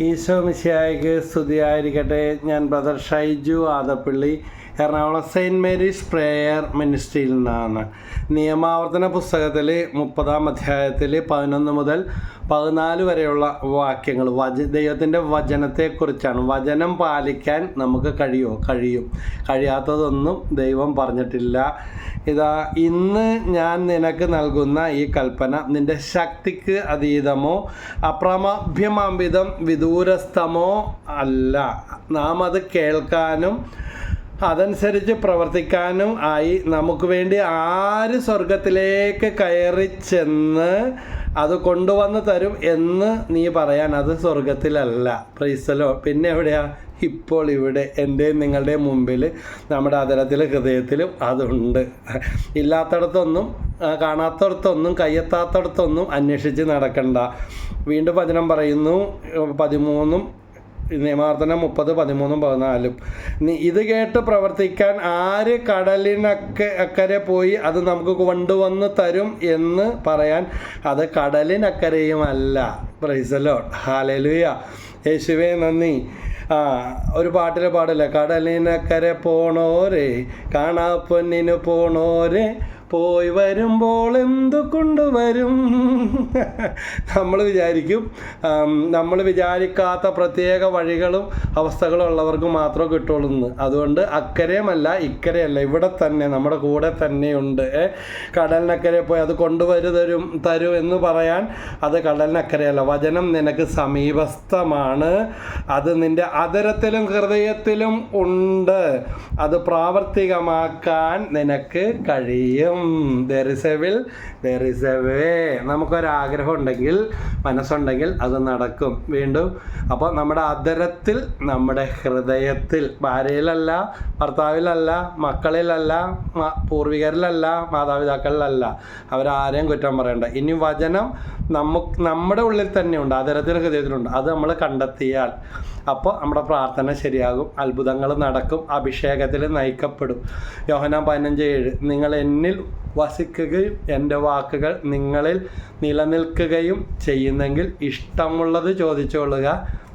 ഈശോ മിശിയായിക്ക് സ്തുതിയായിരിക്കട്ടെ. ഞാൻ brother Shaiju Adappally. Ernakulam saint Mary's prayer മിനിസ്ട്രിയിൽ നിന്നാണ്. നിയമാവർത്തന പുസ്തകത്തിൽ മുപ്പതാം അധ്യായത്തിൽ പതിനൊന്ന് മുതൽ പതിനാല് വരെയുള്ള വാക്യങ്ങൾ വച ദൈവത്തിന്റെ വചനത്തെക്കുറിച്ചാണ്. വചനം പാലിക്കാൻ നമുക്ക് കഴിയുമോ കഴിയും. കഴിയാത്തതൊന്നും ദൈവം പറഞ്ഞിട്ടില്ല. ഇതാ ഇന്ന് ഞാൻ നിനക്ക് നൽകുന്ന ഈ കൽപ്പന നിന്റെ ശക്തിക്ക് അതീതമോ? അപ്രമഭ്യമാംവിധം വിദൂരസ്ഥമോ അല്ല. നാം അത് കേൾക്കാനും അതനുസരിച്ച് പ്രവർത്തിക്കാനും ആയി. നമുക്ക് വേണ്ടി ആര് സ്വർഗത്തിലേക്ക് കയറി ചെന്ന് അത് കൊണ്ടുവന്ന് തരും എന്ന് നീ പറയാൻ അത് സ്വർഗത്തിലല്ല പ്രൈസലോ പിന്നെ എവിടെയാ? ഇപ്പോൾ ഇവിടെ. എന്റെയും നിങ്ങളുടെ മുമ്പിൽ. നമ്മുടെ അതരത്തിലും ഹൃദയത്തിലും അതുണ്ട്. ഇല്ലാത്തടത്തൊന്നും കാണാത്തടത്തൊന്നും കയ്യെത്താത്തടത്തൊന്നും അന്വേഷിച്ച് നടക്കണ്ട. വീണ്ടും വചനം പറയുന്നു പതിമൂന്നും നിയമാർത്ഥനം മുപ്പത് പതിമൂന്നും പതിനാലും. ഇത് കേട്ട് പ്രവർത്തിക്കാൻ ആര് കടലിനക്കെ അക്കരെ പോയി അത് നമുക്ക് കൊണ്ടുവന്ന് തരും എന്ന് പറയാൻ അത് കടലിനക്കരെയുമല്ല. പ്രൈസലോ ഹാലലുയ യേശുവേ നന്ദി. ആ ഒരു പാട്ടിൽ പാടില്ല. കടലിനക്കരെ പോണോരേ കാണാ പൊന്നിന് പോണോരെ പോയി വരുമ്പോൾ എന്തു കൊണ്ടുവരും നമ്മൾ വിചാരിക്കും നമ്മൾ വിചാരിക്കാത്ത പ്രത്യേക വഴികളും അവസ്ഥകളും ഉള്ളവർക്ക് മാത്രമേ കിട്ടുള്ളൂ എന്ന് അതുകൊണ്ട് അക്കരെയുമല്ല ഇക്കരയല്ല. ഇവിടെ തന്നെ നമ്മുടെ കൂടെ തന്നെയുണ്ട്. കടലിനക്കരെ പോയി അത് കൊണ്ടുവരു തരും തരും എന്ന് പറയാൻ അത് കടലിനക്കരയല്ല. വചനം നിനക്ക് സമീപസ്ഥമാണ്. അത് നിന്റെ അതരത്തിലും ഹൃദയത്തിലും ഉണ്ട്. അത് പ്രാവർത്തികമാക്കാൻ നിനക്ക് കഴിയും. There is a will there is a way നമുക്കൊരാഗ്രഹം ഉണ്ടെങ്കിൽ മനസ്സുണ്ടെങ്കിൽ അത് നടക്കും. വീണ്ടും അപ്പോൾ നമ്മുടെ അദരത്തിൽ നമ്മുടെ ഹൃദയത്തിൽ ഭാര്യയിലല്ല ഭർത്താവിലല്ല മക്കളിലല്ല പൂർവികരിലല്ല മാതാപിതാക്കളിലല്ല അവരാരെയും കുറ്റം പറയണ്ട. ഇനി വചനം നമുക്ക് നമ്മുടെ ഉള്ളിൽ തന്നെയുണ്ട് അതരത്തിൽ ഹൃദയത്തിലുണ്ട്. അത് നമ്മൾ കണ്ടെത്തിയാൽ അപ്പോൾ നമ്മുടെ പ്രാർത്ഥന ശരിയാകും അത്ഭുതങ്ങൾ നടക്കും അഭിഷേകത്തിൽ നയിക്കപ്പെടും. യോഹന പതിനഞ്ച് ഏഴ് നിങ്ങൾ എന്നിൽ വസിക്കുകയും എന്റെ വാക്കുകൾ നിങ്ങളിൽ നിലനിൽക്കുകയും ചെയ്യുന്നെങ്കിൽ ഇഷ്ടമുള്ളത് ചോദിച്ചുകൊള്ളുക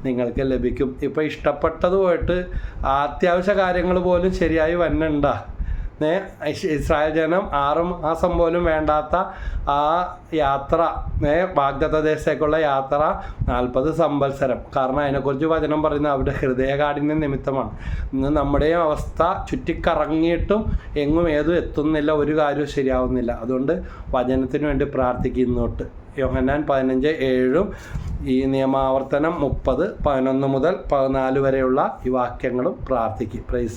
നിങ്ങൾക്ക് ലഭിക്കും. ഇപ്പോൾ ഇഷ്ടപ്പെട്ടത് പോയിട്ട് അത്യാവശ്യ കാര്യങ്ങൾ പോലും ശരിയായി ഇസ് ഇസ്രായേൽ ജനം ആറ് മാസം പോലും വേണ്ടാത്ത ആ യാത്ര വാഗ്ദത്ത ദേശത്തേക്കുള്ള യാത്ര നാൽപ്പത് സംവത്സരം. കാരണം അതിനെക്കുറിച്ച് വചനം പറയുന്നത് അവരുടെ ഹൃദയകാഠിന്യ നിമിത്തമാണ്. ഇന്ന് നമ്മുടെ അവസ്ഥ ചുറ്റിക്കറങ്ങിയിട്ടും എങ്ങും ഏതും എത്തുന്നില്ല ഒരു കാര്യവും ശരിയാവുന്നില്ല. അതുകൊണ്ട് വചനത്തിന് വേണ്ടി പ്രാർത്ഥിക്കുന്നോട്ട്. യോഹന്നാൻ പതിനഞ്ച് ഏഴും ഈ നിയമാവർത്തനം മുപ്പത് പതിനൊന്ന് മുതൽ പതിനാല് വരെയുള്ള ഈ വാക്യങ്ങളും പ്രാർത്ഥിക്കും. പ്രൈസ്